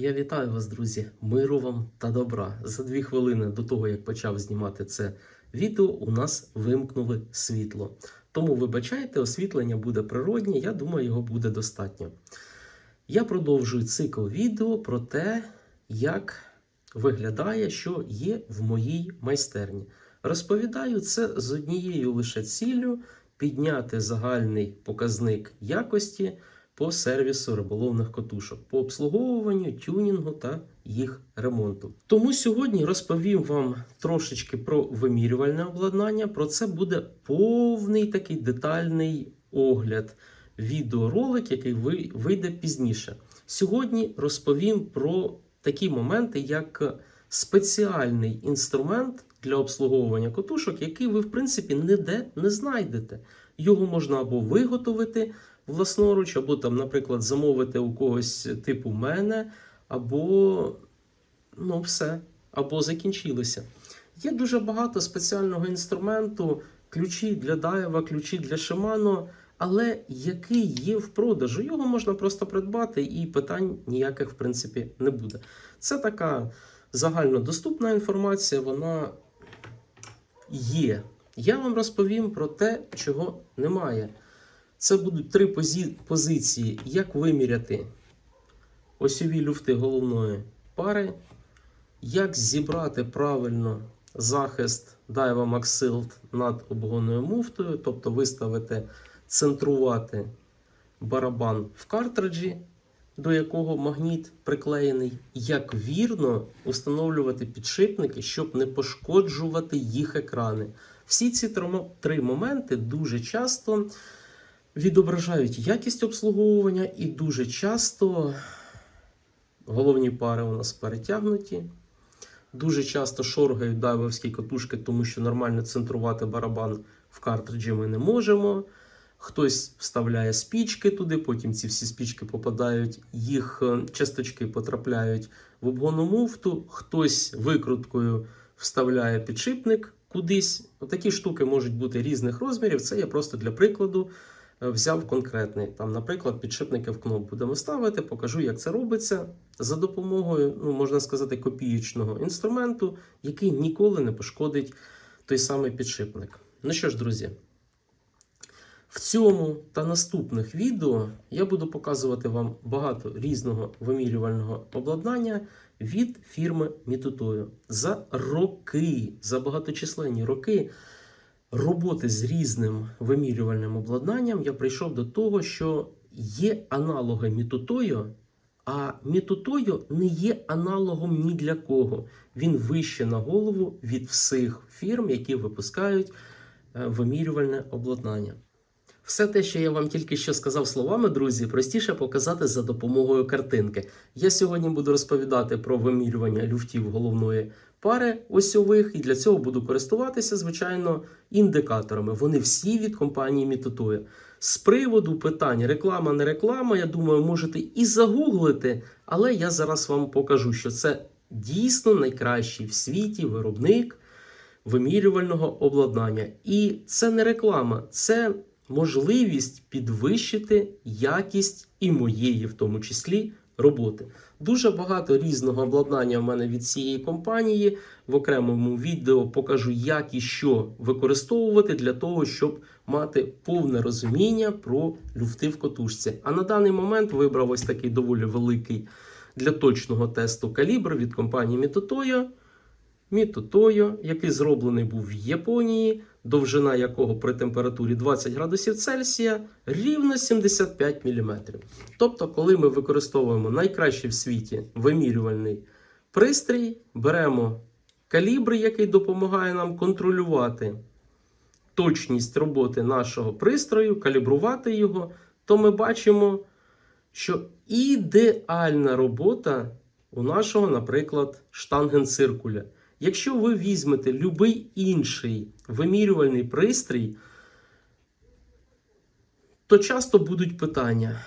Я вітаю вас, друзі, миру вам та добра. За дві хвилини до того, як почав знімати це відео, у нас вимкнули світло. Тому, вибачайте, освітлення буде природнє, я думаю, його буде достатньо. Я продовжую цикл відео про те, як виглядає, що є в моїй майстерні. Розповідаю це з однією лише ціллю підняти загальний показник якості по сервісу риболовних котушок, по обслуговуванню, тюнінгу та їх ремонту. Тому сьогодні розповім вам трошечки про вимірювальне обладнання. Про це буде повний такий детальний огляд, відеоролик, який вийде пізніше. Сьогодні розповім про такі моменти, як спеціальний інструмент для обслуговування котушок, який ви, в принципі, ніде не знайдете. Його можна або виготовити власноруч, або там, наприклад, замовити у когось типу мене, або ну, все, або закінчилося. Є дуже багато спеціального інструменту, ключі для дайва, ключі для Shimano, але який є в продажу. Його можна просто придбати, і питань ніяких, в принципі, не буде. Це така загальнодоступна інформація, вона є. Я вам розповім про те, чого немає. Це будуть три позі- позиції, як виміряти осьові люфти головної пари, як зібрати правильно захист Daiwa Max над обгонною муфтою, тобто виставити, центрувати барабан в картриджі, до якого магніт приклеєний, як вірно установлювати підшипники, щоб не пошкоджувати їх екрани. Всі ці три моменти дуже часто відображають якість обслуговування і дуже часто головні пари у нас перетягнуті. Дуже часто шоргають дайвовські катушки, тому що нормально центрувати барабан в картриджі ми не можемо. Хтось вставляє спічки туди, потім ці всі спічки попадають, їх е, часточки потрапляють в обгонну муфту, хтось викруткою вставляє підшипник кудись. Такі штуки можуть бути різних розмірів. Це я просто для прикладу взяв конкретний. Там, наприклад, підшипники в кноп будемо ставити, покажу, як це робиться за допомогою, ну, можна сказати, копієчного інструменту, який ніколи не пошкодить той самий підшипник. Ну що ж, друзі, в цьому та наступних відео я буду показувати вам багато різного вимірювального обладнання від фірми Mitutoyo. За роки, за багаточисленні роки роботи з різним вимірювальним обладнанням я прийшов до того, що є аналоги мітотою, а мітотою не є аналогом ні для кого. Він вище на голову від всіх фірм, які випускають е, вимірювальне обладнання. Все те, що я вам тільки що сказав словами, друзі, простіше показати за допомогою картинки. Я сьогодні буду розповідати про вимірювання люфтів головної пари осьових, і для цього буду користуватися, звичайно, індикаторами. Вони всі від компанії Mitutoyo. З приводу питань реклама, не реклама, я думаю, можете і загуглити, але я зараз вам покажу, що це дійсно найкращий в світі виробник вимірювального обладнання. І це не реклама, це можливість підвищити якість і моєї, в тому числі, роботи. Дуже багато різного обладнання в мене від цієї компанії. В окремому відео покажу, як і що використовувати для того, щоб мати повне розуміння про люфти в котушці. А на даний момент вибрав ось такий доволі великий для точного тесту калібр від компанії Mitutoyo. Mitutoyo, який зроблений був в Японії, довжина якого при температурі 20 градусів Цельсія рівно 75 мм. Тобто, коли ми використовуємо найкращий в світі вимірювальний пристрій, беремо калібр, який допомагає нам контролювати точність роботи нашого пристрою, калібрувати його, то ми бачимо, що ідеальна робота у нашого, наприклад, штангенциркуля. Якщо ви візьмете будь-який інший вимірювальний пристрій, то часто будуть питання.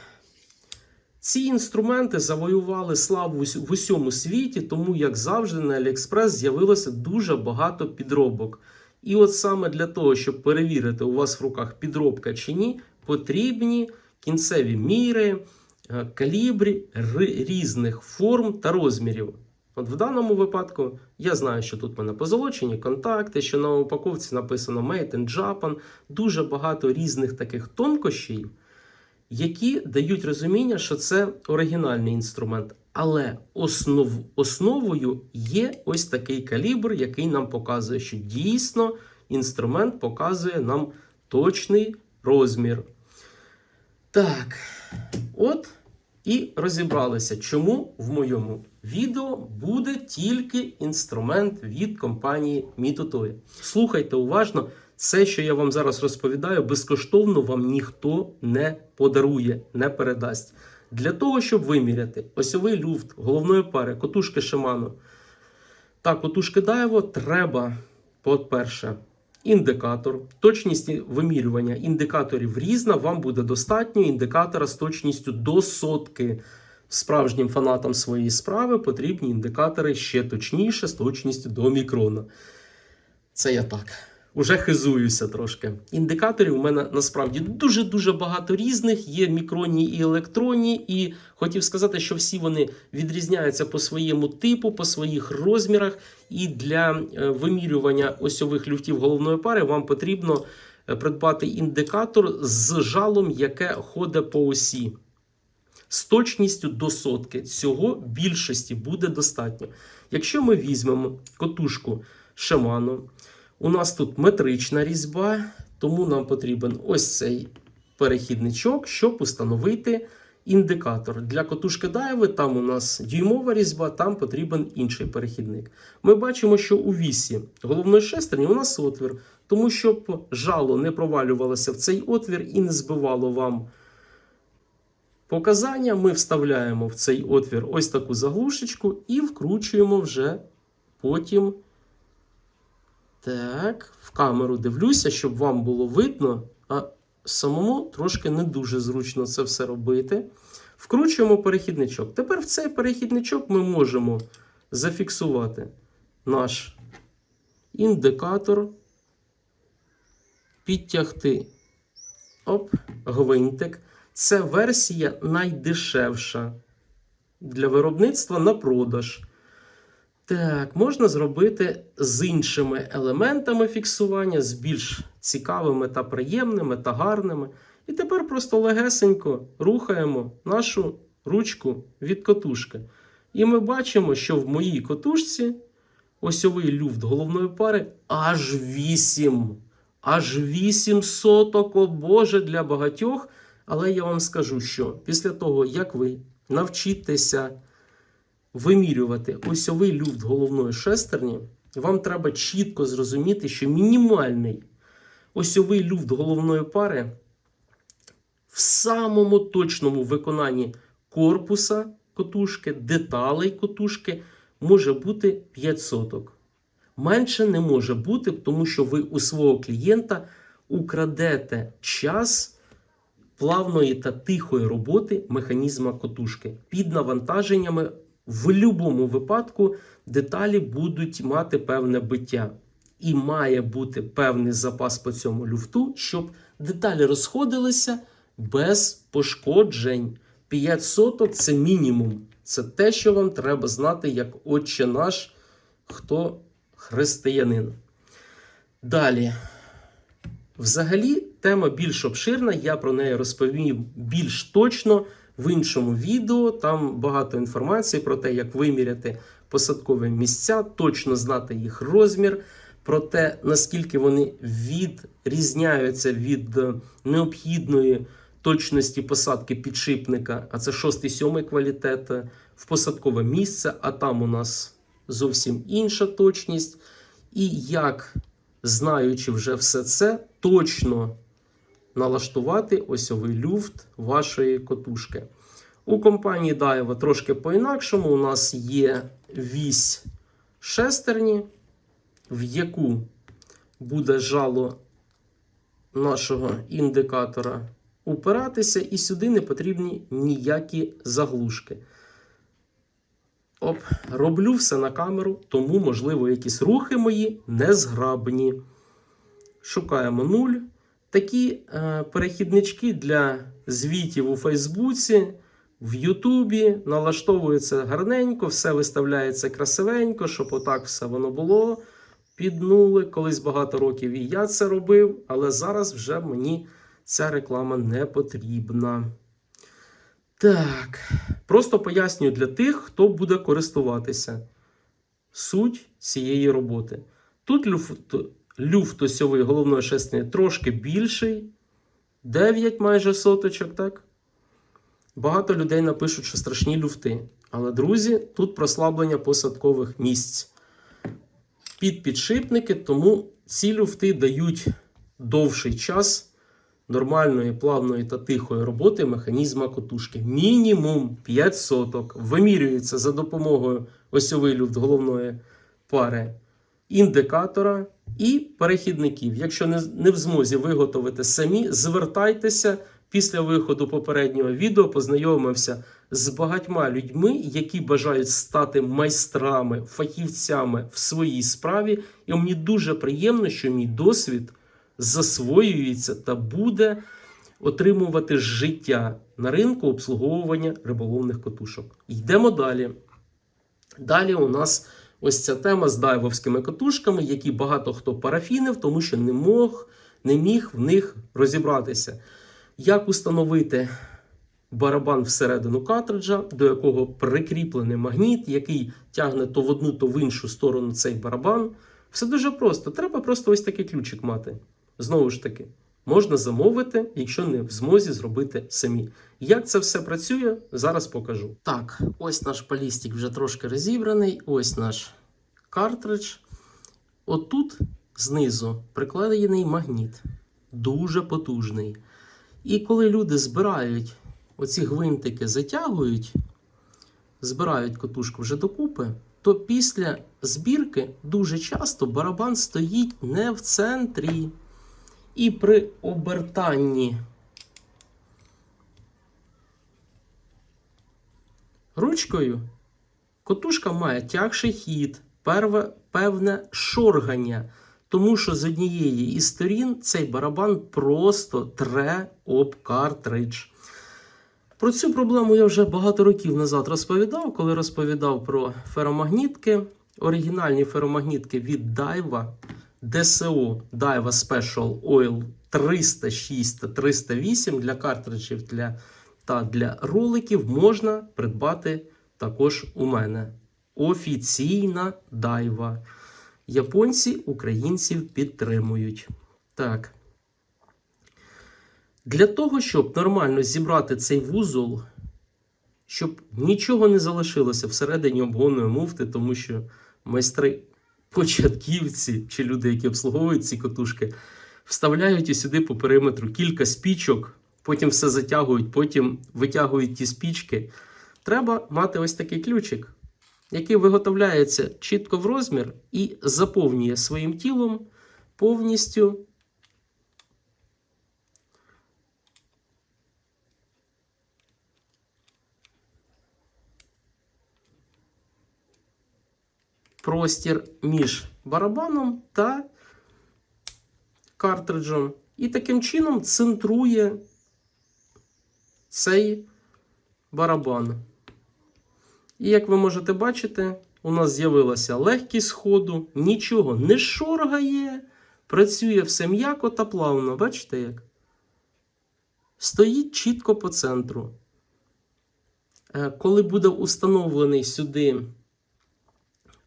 Ці інструменти завоювали славу в усьому світі, тому, як завжди, на AliExpress з'явилося дуже багато підробок. І от саме для того, щоб перевірити, у вас в руках підробка чи ні, потрібні кінцеві міри, е, калібрі різних форм та розмірів. От в даному випадку я знаю, що тут в мене позолочені контакти, що на упаковці написано Made in Japan, дуже багато різних таких тонкощів, які дають розуміння, що це оригінальний інструмент. Але основ, основою є ось такий калібр, який нам показує, що дійсно інструмент показує нам точний розмір. Так, от і розібралися, чому в моєму відео буде тільки інструмент від компанії Mitutoy. Слухайте уважно, це, що я вам зараз розповідаю, безкоштовно вам ніхто не подарує, не передасть. Для того, щоб виміряти осьовий люфт головної пари котушки Shimano та котушки Daiwa, треба, по-перше, індикатор. Точність вимірювання індикаторів різна, вам буде достатньо індикатора з точністю до сотки. Справжнім фанатам своєї справи потрібні індикатори ще точніше, з точністю до мікрона. Це я так. Уже хизуюся трошки. Індикаторів у мене насправді дуже-дуже багато різних. Є мікронні і електронні, і хотів сказати, що всі вони відрізняються по своєму типу, по своїх розмірах. І для е, вимірювання осьових люфтів головної пари вам потрібно е, придбати індикатор з жалом, яке ходить по осі. З точністю до сотки. Цього більшості буде достатньо. Якщо ми візьмемо котушку Shimano, у нас тут метрична різьба, тому нам потрібен ось цей перехідничок, щоб установити індикатор. Для котушки Дайви там у нас дюймова різьба, там потрібен інший перехідник. Ми бачимо, що у вісі головної шестерні у нас отвір, тому щоб жало не провалювалося в цей отвір і не збивало вам показання, ми вставляємо в цей отвір ось таку заглушечку і вкручуємо вже потім. Так, в камеру дивлюся, щоб вам було видно, а самому трошки не дуже зручно це все робити. Вкручуємо перехідничок. Тепер в цей перехідничок ми можемо зафіксувати наш індикатор, підтягти оп, гвинтик. Це версія найдешевша для виробництва на продаж. Так, можна зробити з іншими елементами фіксування, з більш цікавими та приємними та гарними. І тепер просто легесенько рухаємо нашу ручку від котушки. І ми бачимо, що в моїй котушці осьовий люфт головної пари аж 8. Аж 8 соток, о Боже, для багатьох. Але я вам скажу, що після того, як ви навчитеся вимірювати осьовий люфт головної шестерні, вам треба чітко зрозуміти, що мінімальний осьовий люфт головної пари в самому точному виконанні корпуса котушки, деталей котушки може бути 5 соток. Менше не може бути, тому що ви у свого клієнта украдете час плавної та тихої роботи механізма котушки. Під навантаженнями в будь-якому випадку деталі будуть мати певне биття. І має бути певний запас по цьому люфту, щоб деталі розходилися без пошкоджень. 5 соток це мінімум. Це те, що вам треба знати, як отче наш, хто християнин. Далі. Взагалі, тема більш обширна, я про неї розповім більш точно в іншому відео. Там багато інформації про те, як виміряти посадкові місця, точно знати їх розмір, про те, наскільки вони відрізняються від е, необхідної точності посадки підшипника, а це 6-7 квалітет е, в посадкове місце, а там у нас зовсім інша точність. І як, знаючи вже все це, точно налаштувати осьовий люфт вашої котушки. У компанії Daiwa трошки по-інакшому. У нас є вісь шестерні, в яку буде жало нашого індикатора упиратися, і сюди не потрібні ніякі заглушки. Оп, роблю все на камеру, тому, можливо, якісь рухи мої незграбні. Шукаємо 0. Такі е, перехіднички для звітів у Фейсбуці в Ютубі, налаштовується гарненько, все виставляється красивенько, щоб отак все воно було. Піднули колись багато років і я це робив, але зараз вже мені ця реклама не потрібна. Так, просто пояснюю для тих, хто буде користуватися суть цієї роботи. Тут люфт, осьовий головної шестерні трошки більший, 9 майже соточок, так? Багато людей напишуть, що страшні люфти. Але, друзі, тут прослаблення посадкових місць під підшипники, тому ці люфти дають довший час нормальної, плавної та тихої роботи механізма котушки. Мінімум 5 соток. Вимірюється за допомогою осьовий люфт головної пари індикатора і перехідників. Якщо не, не в змозі виготовити самі, звертайтеся після виходу попереднього відео, познайомився з багатьма людьми, які бажають стати майстрами, фахівцями в своїй справі. І мені дуже приємно, що мій досвід засвоюється та буде отримувати життя на ринку обслуговування риболовних котушок. Йдемо далі. Далі у нас ось ця тема з дайвовськими катушками, які багато хто парафінив, тому що не мог, не міг в них розібратися. Як установити барабан всередину картриджа, до якого прикріплений магніт, який тягне то в одну, то в іншу сторону цей барабан. Все дуже просто. Треба просто ось такий ключик мати. Знову ж таки, можна замовити, якщо не в змозі зробити самі. Як це все працює, зараз покажу. Так, ось наш балістик вже трошки розібраний. Ось наш картридж. Отут знизу прикладений магніт. Дуже потужний. І коли люди збирають оці гвинтики, затягують, збирають котушку вже докупи, то після збірки дуже часто барабан стоїть не в центрі. І при обертанні ручкою котушка має тягший хід, певне шоргання, тому що з однієї із сторін цей барабан просто тре об картридж. Про цю проблему я вже багато років назад розповідав, коли розповідав про феромагнітки. Оригінальні феромагнітки від Daiwa DSO Daiwa Special Oil 306 та 308 для картриджів для, та для роликів можна придбати також у мене. Офіційна Daiwa. Японці українців підтримують. Так. Для того, щоб нормально зібрати цей вузол, щоб нічого не залишилося всередині обгонної муфти, тому що майстри початківці чи люди, які обслуговують ці котушки, вставляють сюди по периметру кілька спічок, потім все затягують, потім витягують ті спічки. Треба мати ось такий ключик, який виготовляється чітко в розмір і заповнює своїм тілом повністю. Простір між барабаном та картриджем. І таким чином центрує цей барабан. І як ви можете бачити, у нас з'явилася легкість ходу, нічого не шоргає, працює все м'яко та плавно. Бачите як? Стоїть чітко по центру. Е, Коли буде установлений сюди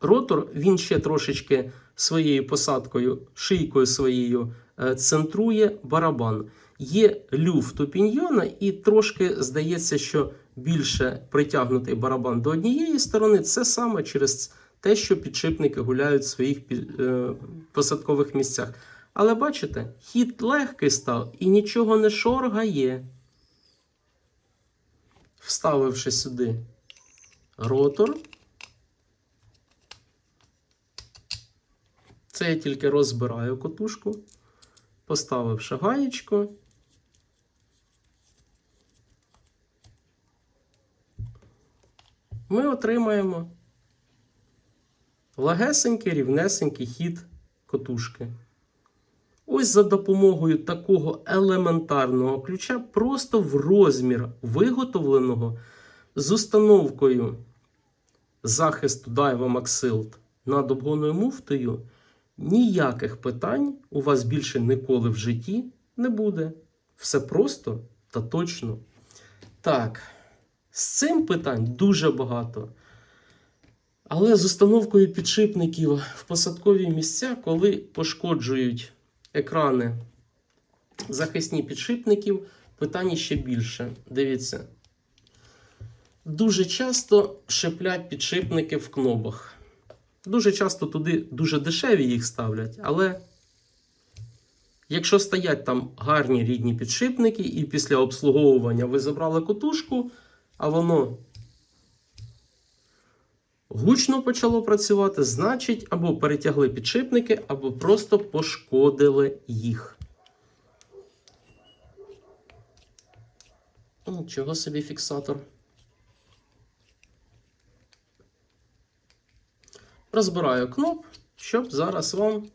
ротор, він ще трошечки своєю посадкою, шийкою своєю е, центрує барабан. Є люфт у піньйона, і трошки здається, що більше притягнутий барабан до однієї сторони. Це саме через те, що підшипники гуляють в своїх е, посадкових місцях. Але бачите, хід легкий став і нічого не шоргає. Вставивши сюди ротор. Це я тільки розбираю котушку, поставивши гаєчку. Ми отримаємо легесенький, рівнесенький хід котушки. Ось за допомогою такого елементарного ключа, просто в розмір виготовленого, з установкою захисту Daiwa Maxilt над обгонною муфтою ніяких питань у вас більше ніколи в житті не буде. Все просто та точно. Так, з цим питань дуже багато. Але з установкою підшипників в посадкові місця, коли пошкоджують екрани захисні підшипників, питань ще більше. Дивіться. Дуже часто шиплять підшипники в кнопах. Дуже часто туди дуже дешеві їх ставлять, але якщо стоять там гарні рідні підшипники, і після обслуговування ви забрали котушку, а воно гучно почало працювати, значить, або перетягли підшипники, або просто пошкодили їх. Нічого собі фіксатор. Розбираю кноп, щоб зараз вам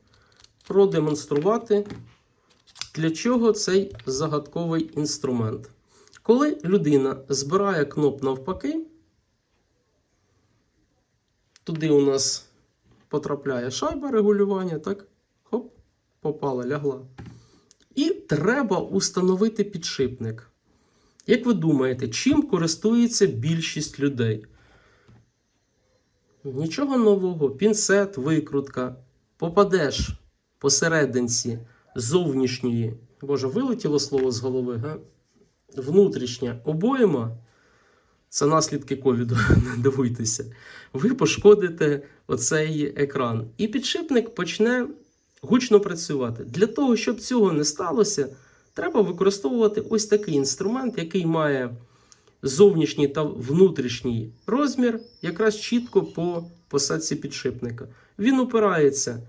продемонструвати, для чого цей загадковий інструмент. Коли людина збирає кноп навпаки, туди у нас потрапляє шайба регулювання, так? Хоп, попала, лягла. І треба установити підшипник. Як ви думаєте, чим користується більшість людей? Нічого нового, пінцет, викрутка. Попадеш посерединці зовнішньої. Боже, вилетіло слово з голови, га? Внутрішня обойма. Це наслідки ковіду, не дивуйтеся. Ви пошкодите оцей екран. І підшипник почне гучно працювати. Для того, щоб цього не сталося, треба використовувати ось такий інструмент, який має зовнішній та внутрішній розмір, якраз чітко по посадці підшипника. Він опирається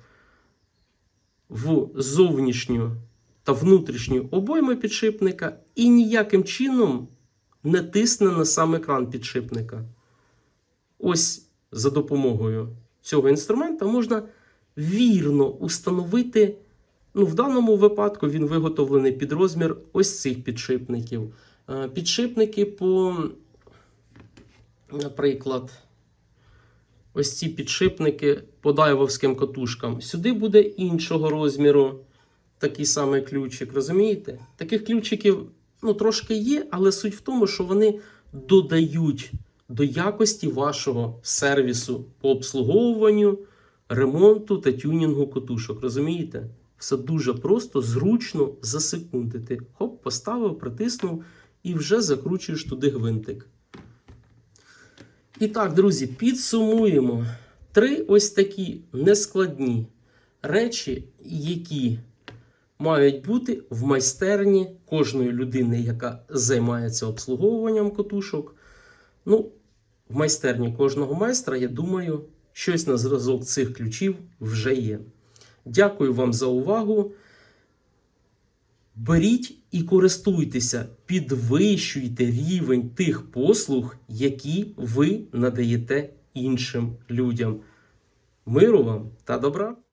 в зовнішню та внутрішню обойми підшипника і ніяким чином не тисне на сам екран підшипника. Ось за допомогою цього інструмента можна вірно установити. Ну, в даному випадку він виготовлений під розмір ось цих підшипників. Е, Підшипники по, наприклад, ось ці підшипники по дайвовським катушкам. Сюди буде іншого розміру такий самий ключик. Розумієте? Таких ключиків ну, трошки є, але суть в тому, що вони додають до якості вашого сервісу по обслуговуванню, ремонту та тюнінгу катушок. Розумієте? Все дуже просто, зручно за секунди. Ти хоп, поставив, притиснув і вже закручуєш туди гвинтик. І так, друзі, підсумуємо три ось такі нескладні речі, які мають бути в майстерні кожної людини, яка займається обслуговуванням котушок. Ну, в майстерні кожного майстра, я думаю, щось на зразок цих ключів вже є. Дякую вам за увагу. Беріть і користуйтеся, підвищуйте рівень тих послуг, які ви надаєте іншим людям. Миру вам та добра!